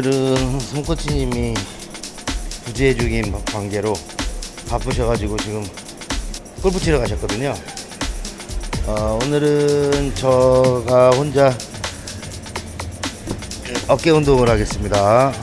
오늘은 손코치님이 부재 중인 관계로 바쁘셔가지고 지금 골프 치러 가셨거든요. 어, 오늘은 저가 혼자 어깨 운동을 하겠습니다.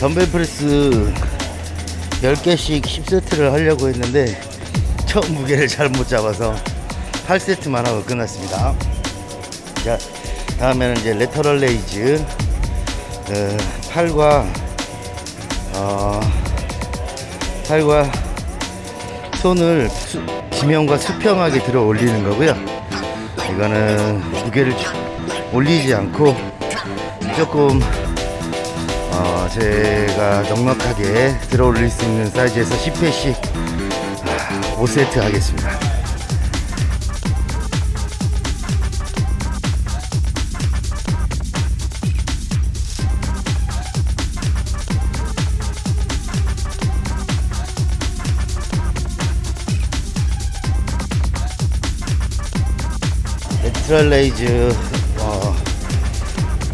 덤벨 프레스 10개씩 10세트를 하려고 했는데 처음 무게를 잘못 잡아서 8세트만 하고 끝났습니다. 자, 다음에는 이제 레터럴 레이즈 어, 팔과 어, 팔과 손을 수, 지면과 수평하게 들어 올리는 거고요. 이거는 무게를 올리지 않고 조금 어, 제가 넉넉하게 들어 올릴 수 있는 사이즈에서 10회씩 5세트 하겠습니다. 네트럴레이즈 어,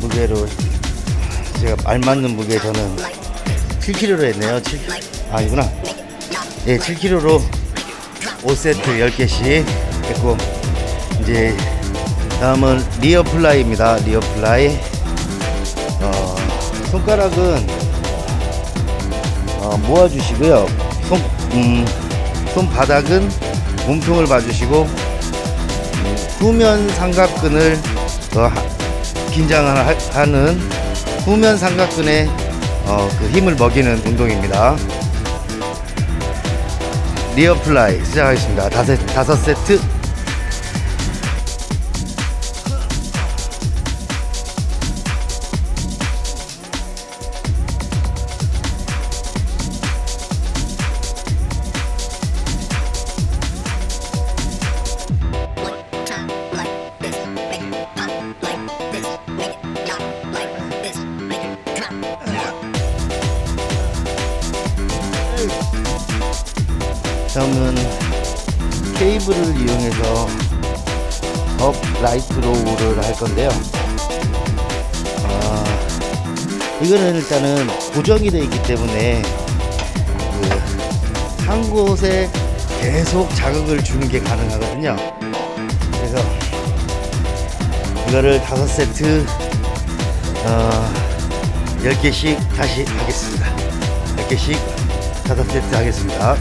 무게로 제가 알 맞는 무게 저는 7kg로 했네요. 7, 아니구나. 예, 7kg로 5세트 10개씩 했고 이제 다음은 리어 플라이입니다. 리어 플라이. 어, 손가락은 어, 모아주시고요. 손, 음, 손바닥은 몸통을 봐주시고 음, 후면 삼각근을 어, 하- 긴장을 하- 하는 후면 삼각근에 어, 그 힘을 먹이는 운동입니다. 리어 플라이 시작하겠습니다. 다섯, 다섯 세트. 할 건데요. 아, 이거는 일단은 고정이 되어 있기 때문에 그 한 곳에 계속 자극을 주는 게 가능하거든요. 그래서 이거를 다섯 세트 어, 10개씩 다시 하겠습니다. 10개씩 다섯 세트 하겠습니다.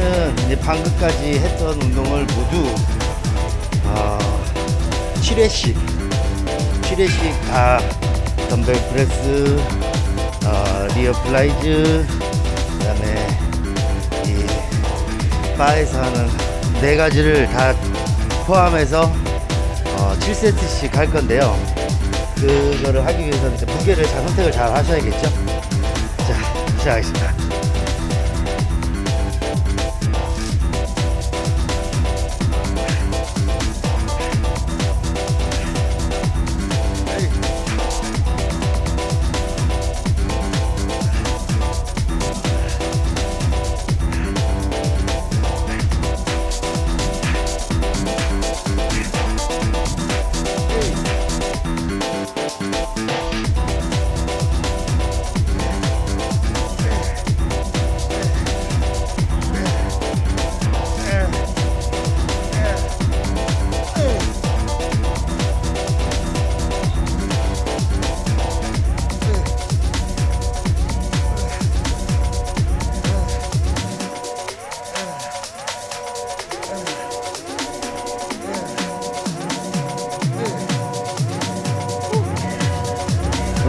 이제는 이제 방금까지 했던 운동을 모두 어, 7회씩 7회씩 다 덤벨 프레스 어, 리어 플라이즈 그다음에 이 바에서 하는 네 가지를 다 포함해서 어, 7세트씩 할 건데요. 그거를 하기 위해서는 무게를 잘 선택을 잘 하셔야겠죠. 자, 시작하겠습니다.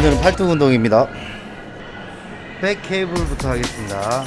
오늘은 팔뚝 운동입니다. 백 케이블부터 하겠습니다.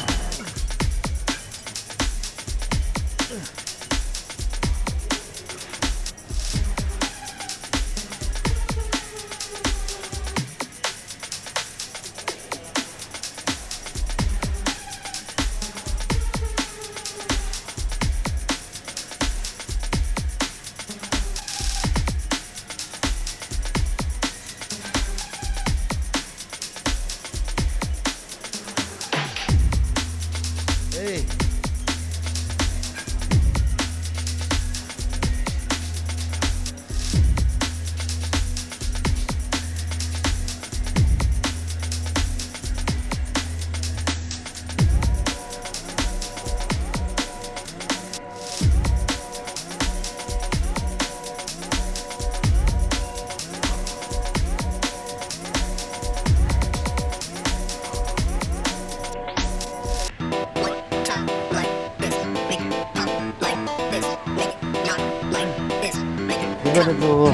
이번에도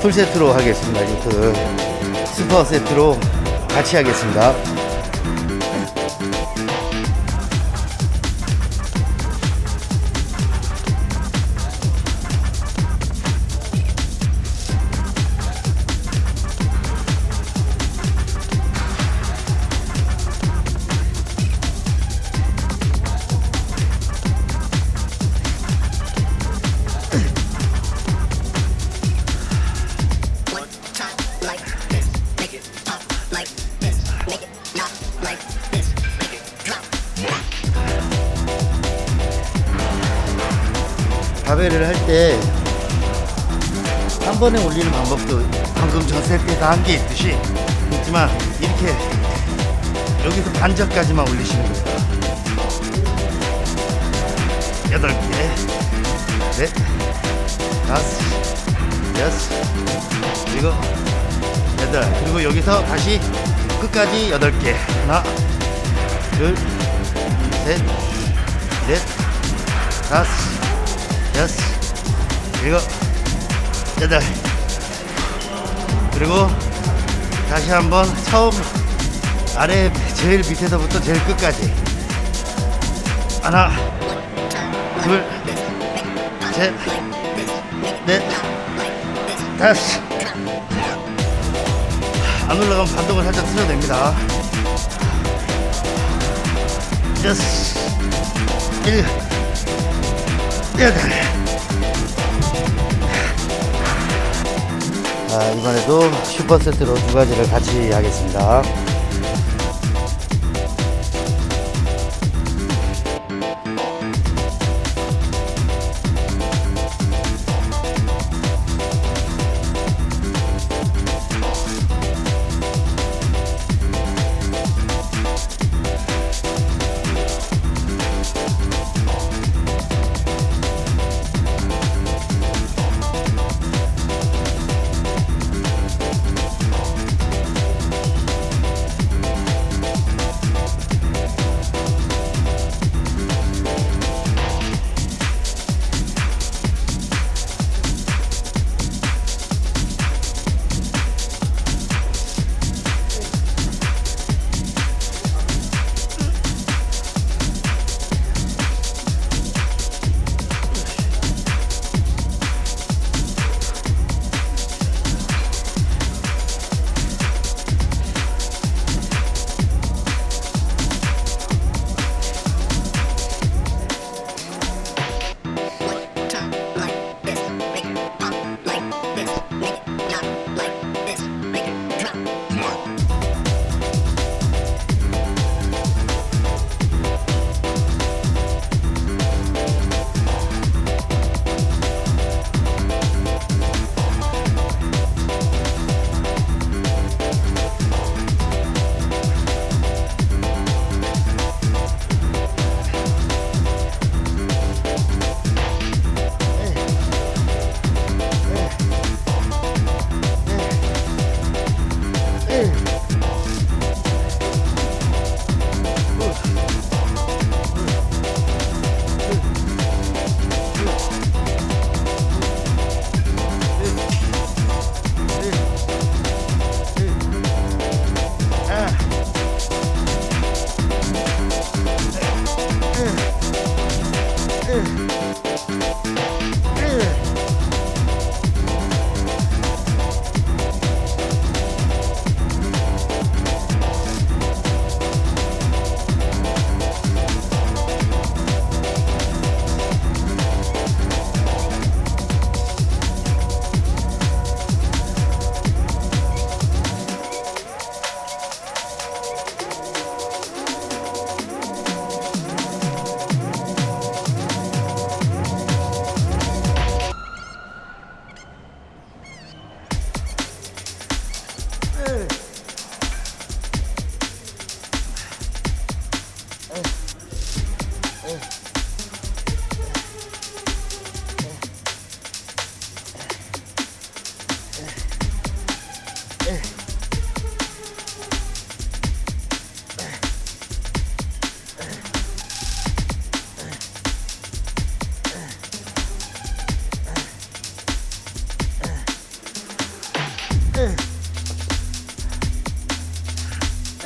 풀 세트로 하겠습니다. 그 슈퍼 세트로 같이 하겠습니다. 번에 올리는 방법도 방금 저 세트에서 한 게 있듯이 있지만 이렇게 여기서 반절까지만 올리시는 거예요. 여덟 개, 넷, 다섯, 여섯, 일곱, 여덟. 그리고 여기서 다시 끝까지 여덟 개. 하나, 둘, 셋, 넷, 다섯, 여섯, 일곱, 여덟. 그리고 다시 한번 처음 아래 제일 밑에서부터 제일 끝까지. 하나, 둘, 셋, 넷, 다섯. 안 올라가면 반동을 살짝 틀어냅니다. 여섯, 일곱, 여덟. 이번에도 슈퍼 세트로 두 가지를 같이 하겠습니다.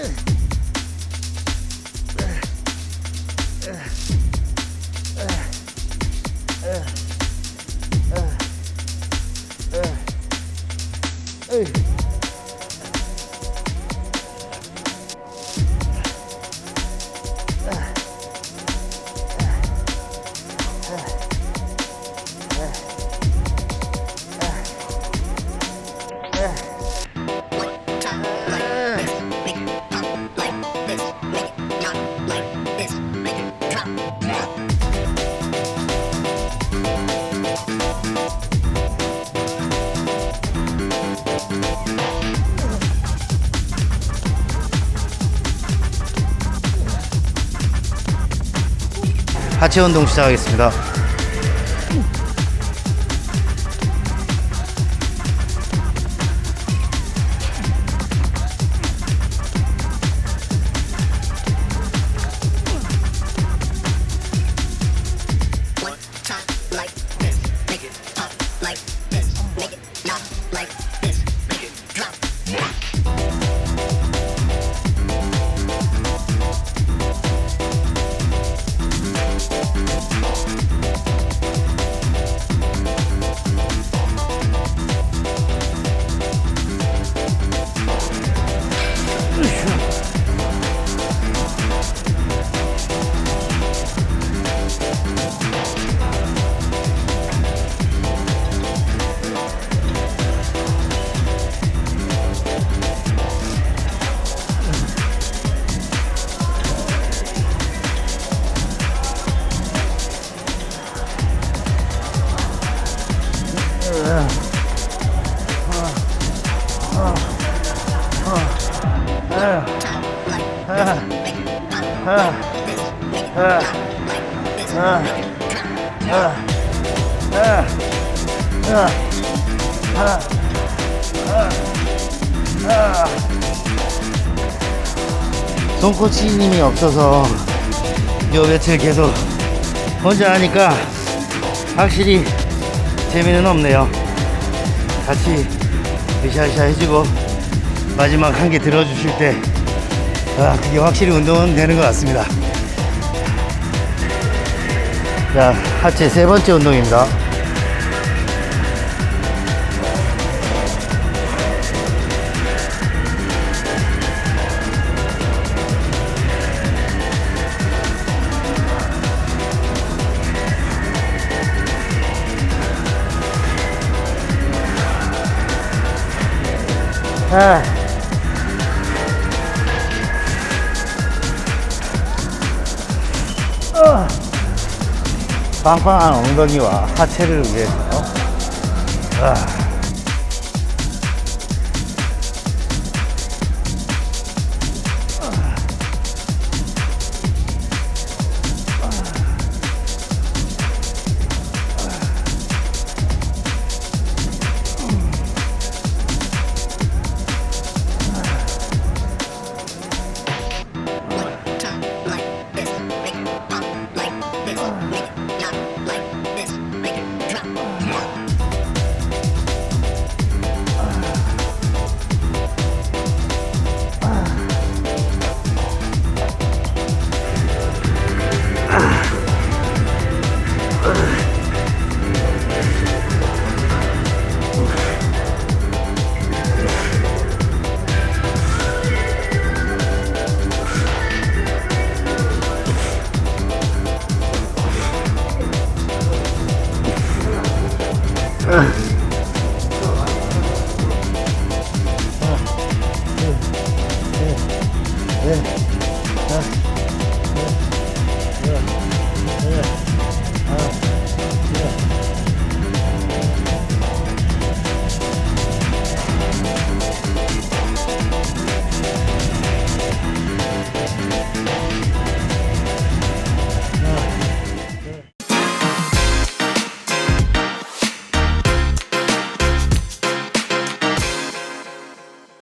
Amen. 하체 운동 시작하겠습니다. 손코치님이 없어서 요 며칠 계속 혼자 하니까 확실히 재미는 없네요. 같이 으쌰으쌰 해주고 마지막 한 개 들어주실 때 아, 그게 확실히 운동은 되는 것 같습니다. 자, 하체 세 번째 운동입니다. 아. 빵빵한 엉덩이와 하체를 위해서 아. 认。